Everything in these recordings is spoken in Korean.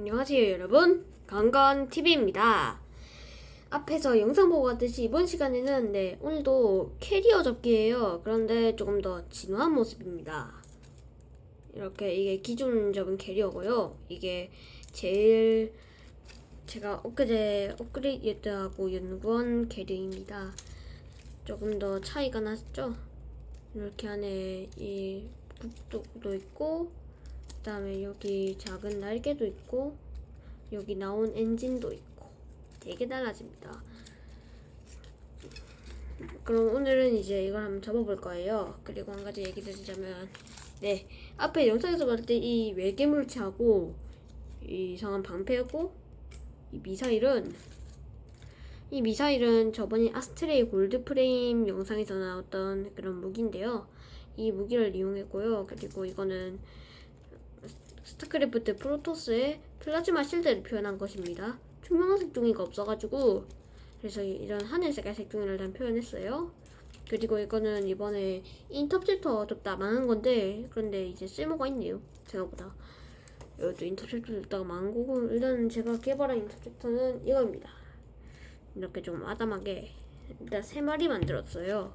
안녕하세요 여러분. 건건TV입니다. 앞에서 영상 보고 왔듯이 이번 시간에는 네 오늘도 캐리어 접기예요. 그런데 조금 더 진화한 모습입니다. 이렇게 이게 기존 접은 캐리어고요. 이게 제일 제가 엊그제 업그레이드하고 연구한 캐리어입니다. 조금 더 차이가 났죠? 이렇게 안에 이 북독도 있고 그 다음에 여기 작은 날개도 있고 여기 나온 엔진도 있고 되게 달라집니다. 그럼 오늘은 이제 이걸 한번 접어볼 거예요. 그리고 한 가지 얘기 드리자면 네 앞에 영상에서 봤을 때 이 외계물체하고 이 이상한 방패하고 이 미사일은 이 미사일은 저번에 아스트레이 골드 프레임 영상에서 나왔던 그런 무기인데요. 이 무기를 이용했고요. 그리고 이거는 스타크래프트 프로토스의 플라즈마 실드를 표현한 것입니다. 투명한 색종이가 없어가지고 그래서 이- 이런 하늘색깔 색종이를 단 표현했어요. 그리고 이거는 이번에 인터셉터 줬다 망한 건데 그런데 이제 쓸모가 있네요. 생각보다. 이것도 인터셉터 줬다가 망한 거고 일단 제가 개발한 인터셉터는 이겁니다. 이렇게 좀 아담하게 일단 세 마리 만들었어요.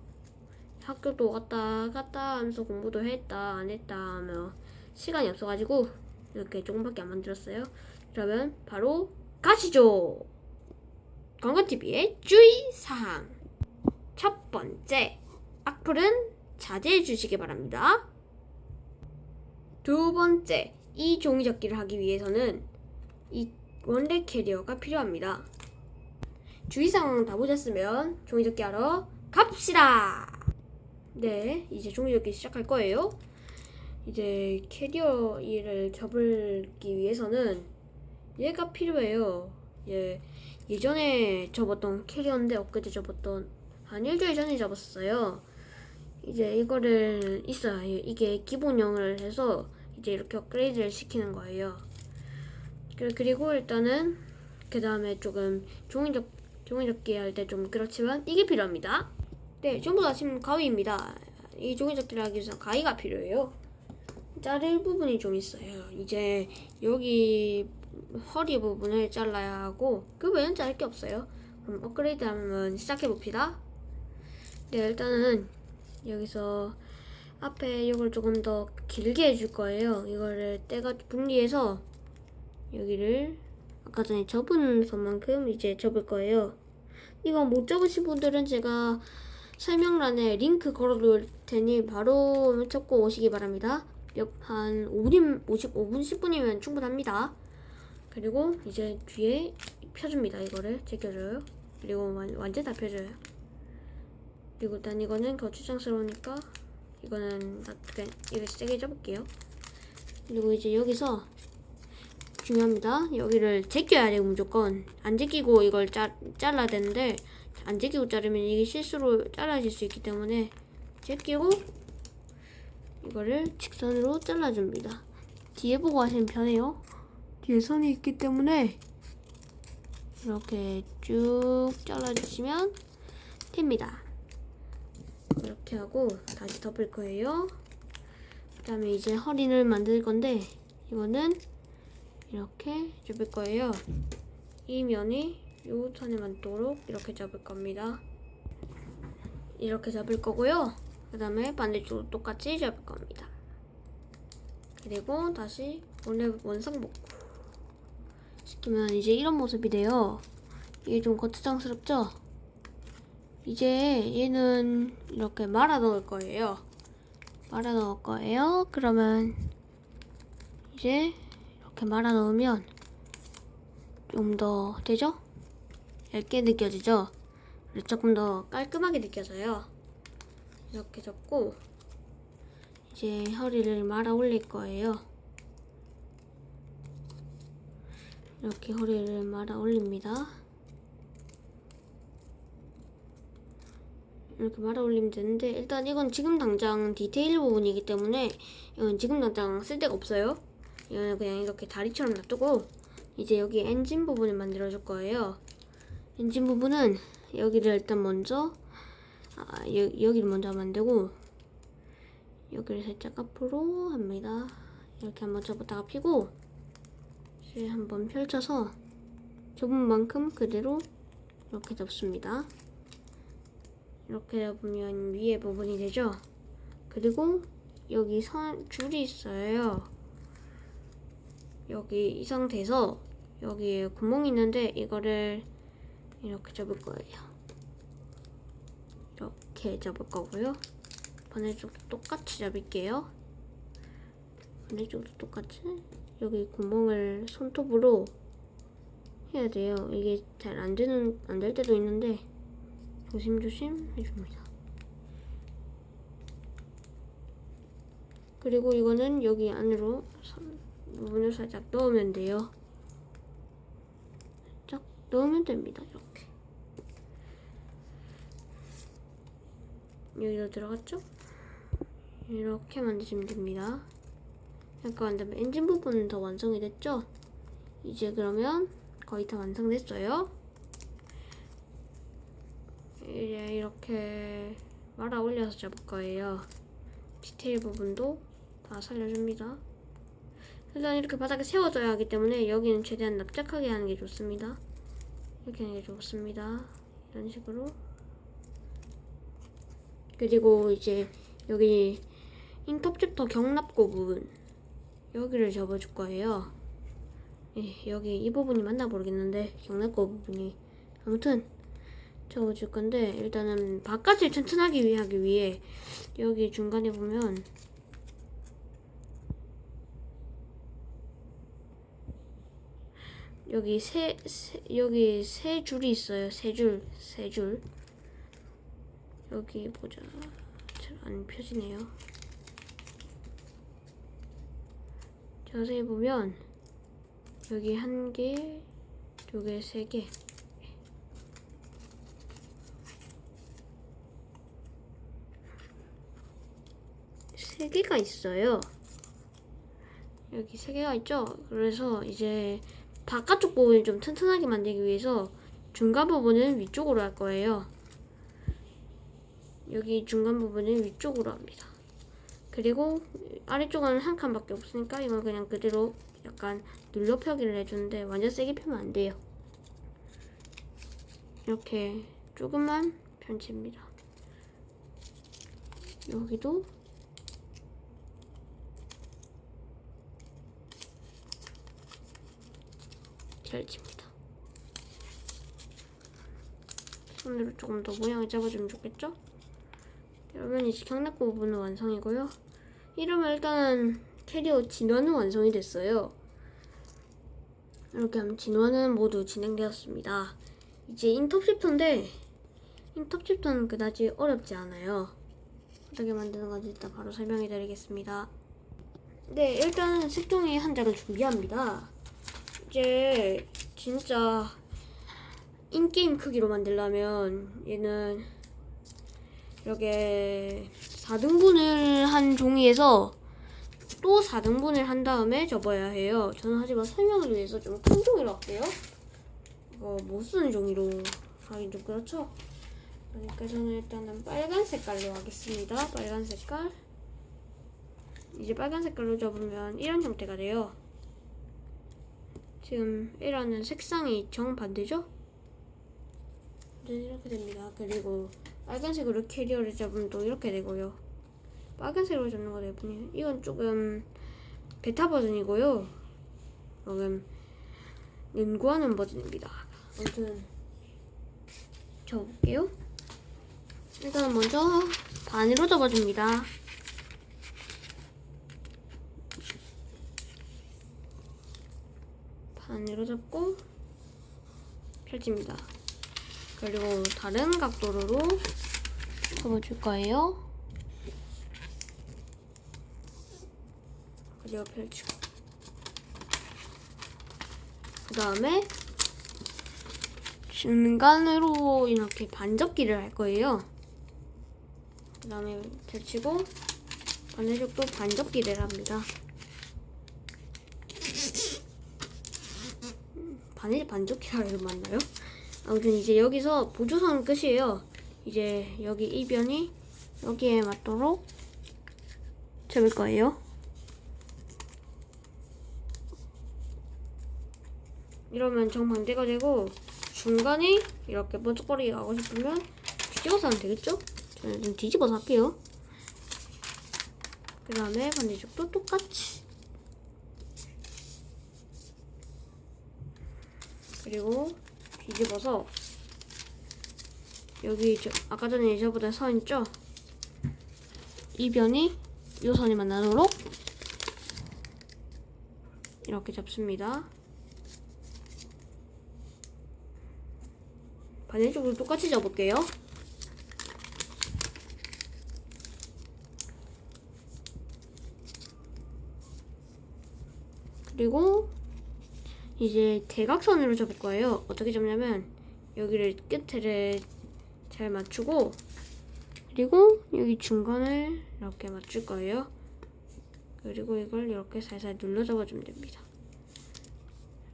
학교도 갔다 갔다 하면서 공부도 했다 안 했다 하며 시간이 없어가지고 이렇게 조금밖에 안 만들었어요. 그러면 바로 가시죠. 건건TV의 주의사항 첫 번째 악플은 자제해 주시기 바랍니다. 두 번째 이 종이접기를 하기 위해서는 이 원래 캐리어가 필요합니다. 주의사항 다 보셨으면 종이접기 하러 갑시다. 네, 이제 종이접기 시작할 거예요. 이제 캐리어 일을 접을기 위해서는 얘가 필요해요. 예, 예전에 접었던 캐리어인데 엊그제 접었던 한 일주일 전에 접었어요. 이제 이거를 있어요. 이게 기본형을 해서 이제 이렇게 업그레이드를 시키는 거예요. 그- 그리고 일단은 그 다음에 조금 종이접 종이접기 할 때 좀 그렇지만 이게 필요합니다. 네, 전부 다 지금 가위입니다. 이 종이접기를 하기 위해서 가위가 필요해요. 자를 부분이 좀 있어요. 이제 여기 허리 부분을 잘라야 하고 그 외에는 자를 게 없어요. 그럼 업그레이드 하면 시작해 봅시다. 네, 일단은 여기서 앞에 이걸 조금 더 길게 해줄 거예요. 이거를 떼가 분리해서 여기를 아까 전에 접은 선만큼 이제 접을 거예요. 이거 못 접으신 분들은 제가 설명란에 링크 걸어둘 테니 바로 접고 오시기 바랍니다. 몇, 한 5분, 55분, 10분이면 충분합니다. 그리고 이제 뒤에 펴줍니다. 이거를 제껴줘요. 그리고 완, 완전 다 펴줘요. 그리고 일단 이거는 거추장스러우니까 이거는 다 그냥 이렇게 세게 접을게요. 그리고 이제 여기서 중요합니다. 여기를 제껴야 돼요, 무조건. 안 제끼고 이걸 짜, 잘라야 되는데, 안 제끼고 자르면 이게 실수로 잘라질 수 있기 때문에, 제끼고, 이거를 직선으로 잘라줍니다. 뒤에 보고 하시면 편해요. 뒤에 선이 있기 때문에, 이렇게 쭉 잘라주시면 됩니다. 이렇게 하고, 다시 덮을 거예요. 그 다음에 이제 허리를 만들 건데, 이거는 이렇게 접을 거예요. 이 면이 요 선에 맞도록 이렇게 잡을 겁니다. 이렇게 잡을 거고요. 그 다음에 반대쪽도 똑같이 잡을 겁니다. 그리고 다시 원래 원상 복구 시키면 이제 이런 모습이 돼요. 이게 좀 거추장스럽죠? 이제 얘는 이렇게 말아 넣을 거예요. 말아 넣을 거예요. 그러면 이제 이렇게 말아 넣으면 좀 더 되죠? 얇게 느껴지죠? 조금 더 깔끔하게 느껴져요. 이렇게 접고 이제 허리를 말아 올릴 거예요. 이렇게 허리를 말아 올립니다. 이렇게 말아 올리면 되는데 일단 이건 지금 당장 디테일 부분이기 때문에 이건 지금 당장 쓸 데가 없어요. 이거는 그냥 이렇게 다리처럼 놔두고 이제 여기 엔진 부분을 만들어 줄 거예요. 엔진 부분은 여기를 일단 먼저 아, 여, 여기를 먼저 만들고 여기를 살짝 앞으로 합니다. 이렇게 한번 접었다가 피고 이제 한번 펼쳐서 접은 만큼 그대로 이렇게 접습니다. 이렇게 접으면 위에 부분이 되죠. 그리고 여기 선 줄이 있어요. 여기 이 상태에서 여기에 구멍이 있는데 이거를 이렇게 접을 거예요. 이렇게 접을 거고요. 반대쪽도 똑같이 접을게요. 반대쪽도 똑같이 여기 구멍을 손톱으로 해야 돼요. 이게 잘 안 되는 안 될 때도 있는데 조심조심 해줍니다. 그리고 이거는 여기 안으로 선- 부분을 살짝 넣으면 돼요. 살짝 넣으면 됩니다. 이렇게 여기로 들어갔죠? 이렇게 만드시면 됩니다. 이렇게 만들면 엔진 부분은 더 완성이 됐죠? 이제 그러면 거의 다 완성됐어요. 이제 이렇게 말아 올려서 잡을 거예요. 디테일 부분도 다 살려줍니다. 일단 이렇게 바닥에 세워져야 하기 때문에 여기는 최대한 납작하게 하는 게 좋습니다. 이렇게 하는 게 좋습니다. 이런 식으로. 그리고 이제 여기 인터셉터 경납고 부분 여기를 접어줄 거예요. 예, 여기 이 부분이 맞나 모르겠는데 경납고 부분이 아무튼 접어줄 건데 일단은 바깥을 튼튼하게 하기 위해 여기 중간에 보면 여기 세, 세 여기 세 줄이 있어요. 세 줄, 세 줄. 여기 보자. 잘 안 펴지네요. 자세히 보면 여기 한 개, 두 개, 세 개. 세 개가 있어요. 여기 세 개가 있죠? 그래서 이제 바깥쪽 부분을 좀 튼튼하게 만들기 위해서 중간 부분은 위쪽으로 할 거예요. 여기 중간 부분은 위쪽으로 합니다. 그리고 아래쪽은 한 칸밖에 없으니까 이건 그냥 그대로 약간 눌러 펴기를 해주는데 완전 세게 펴면 안 돼요. 이렇게 조금만 펼칩니다. 여기도 펼칩니다. 손으로 조금 더 모양을 잡아주면 좋겠죠? 그러면 이제 경락고 부분은 완성이고요. 이러면 일단 캐리어 진화는 완성이 됐어요. 이렇게 하면 진화는 모두 진행되었습니다. 이제 인터셉터인데 인터셉터는 그다지 어렵지 않아요. 어떻게 만드는 건지 일단 바로 설명해 드리겠습니다. 네, 일단 색종이 한 장을 준비합니다. 이제 진짜 인게임 크기로 만들려면 얘는 이렇게 4등분을 한 종이에서 또 4등분을 한 다음에 접어야 해요. 저는 하지만 설명을 위해서 좀 큰 종이로 할게요. 이거 못 쓰는 종이로 하긴 좀 그렇죠? 그러니까 저는 일단은 빨간 색깔로 하겠습니다. 빨간 색깔. 이제 빨간 색깔로 접으면 이런 형태가 돼요. 지금 이라는 색상이 정반대죠? 네, 이렇게 됩니다. 그리고 빨간색으로 캐리어를 잡으면 또 이렇게 되고요. 빨간색으로 잡는 거 예쁘네요. 이건 조금 베타 버전이고요. 조금 연구하는 버전입니다. 아무튼 접을게요. 일단 먼저 반으로 접어줍니다. 반으로 접고 펼칩니다. 그리고 다른 각도로 접어줄 거예요. 그리고 펼치고 그 다음에 중간으로 이렇게 반접기를 할 거예요. 그 다음에 펼치고 반대쪽도 반접기를 합니다. 반일 반접기라 해도 맞나요? 아무튼 이제 여기서 보조선 끝이에요. 이제 여기 이변이 여기에 맞도록 접을 거예요. 이러면 정반대가 되고 중간에 이렇게 번쩍거리게 가고 싶으면 뒤집어서 하면 되겠죠? 저는 좀 뒤집어서 할게요. 그 다음에 반대쪽도 똑같이 그리고 뒤집어서 여기 저 아까 전에 저보다 선 있죠? 이 변이 이 선이 만나도록 이렇게 잡습니다. 반대쪽으로 똑같이 잡을게요. 그리고 이제 대각선으로 접을 거예요. 어떻게 접냐면 여기를 끝을 잘 맞추고 그리고 여기 중간을 이렇게 맞출 거예요. 그리고 이걸 이렇게 살살 눌러 잡아주면 됩니다.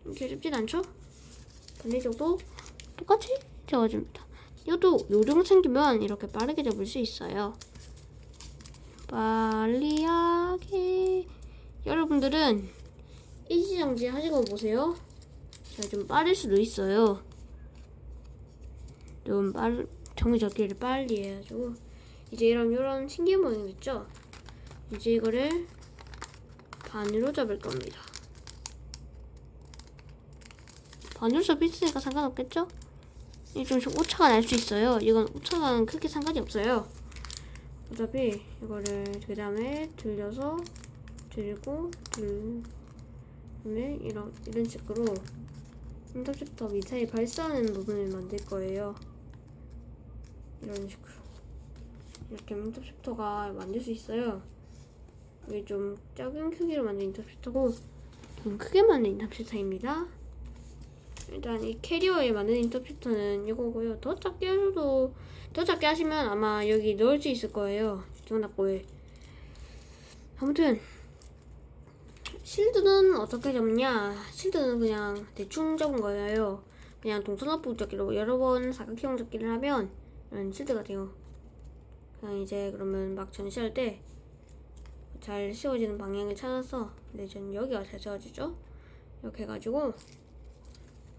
이렇게 쉽진 않죠? 반대쪽도 똑같이 잡아줍니다. 이것도 요령 생기면 이렇게 빠르게 잡을 수 있어요. 빨리 하게 여러분들은 일시정지 하시고 보세요. 제가 좀 빠를 수도 있어요. 좀 빠르 정리접기를 빨리 해가지고 이제 이런 이런 신기한 모양 있죠? 이제 이거를 반으로 접을 겁니다. 반으로 접혔으니까 상관없겠죠? 이좀 오차가 날 수 있어요. 이건 오차가는 크게 상관이 없어요. 어차피 이거를 그 다음에 들려서 들고 들 면 이런 이런 식으로 인터셉터 미사일 발사하는 부분을 만들 거예요. 이런 식으로 이렇게 인터셉터가 만들 수 있어요. 이게 좀 작은 크기로 만든 인터셉터고 좀 크게 만든 인터셉터입니다. 일단 이 캐리어에 만든 인터셉터는 이거고요. 더 작게 하셔도 더 작게 하시면 아마 여기 넣을 수 있을 거예요. 중납고에 아무튼 실드는 어떻게 접냐? 실드는 그냥 대충 접은 거예요. 그냥 동서남북 접기로 여러 번 사각형 접기를 하면 이런 실드가 돼요. 그냥 이제 그러면 막 전시할 때 잘 세워지는 방향을 찾아서 근데 저는 여기가 잘 세워지죠? 이렇게 해가지고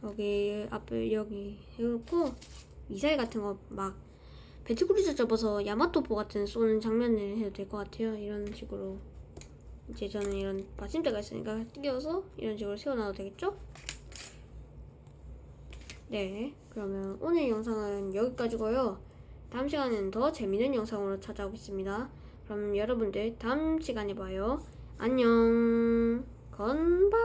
여기 앞을 여기 해놓고 미사일 같은 거 막 배트크루즈 접어서 야마토포 같은 쏘는 장면을 해도 될 것 같아요. 이런 식으로 이제 저는 이런 받침대가 있으니까 띄워서 이런 식으로 세워놔도 되겠죠? 네, 그러면 오늘 영상은 여기까지고요. 다음 시간에는 더 재밌는 영상으로 찾아오겠습니다. 그럼 여러분들 다음 시간에 봐요. 안녕. 건바.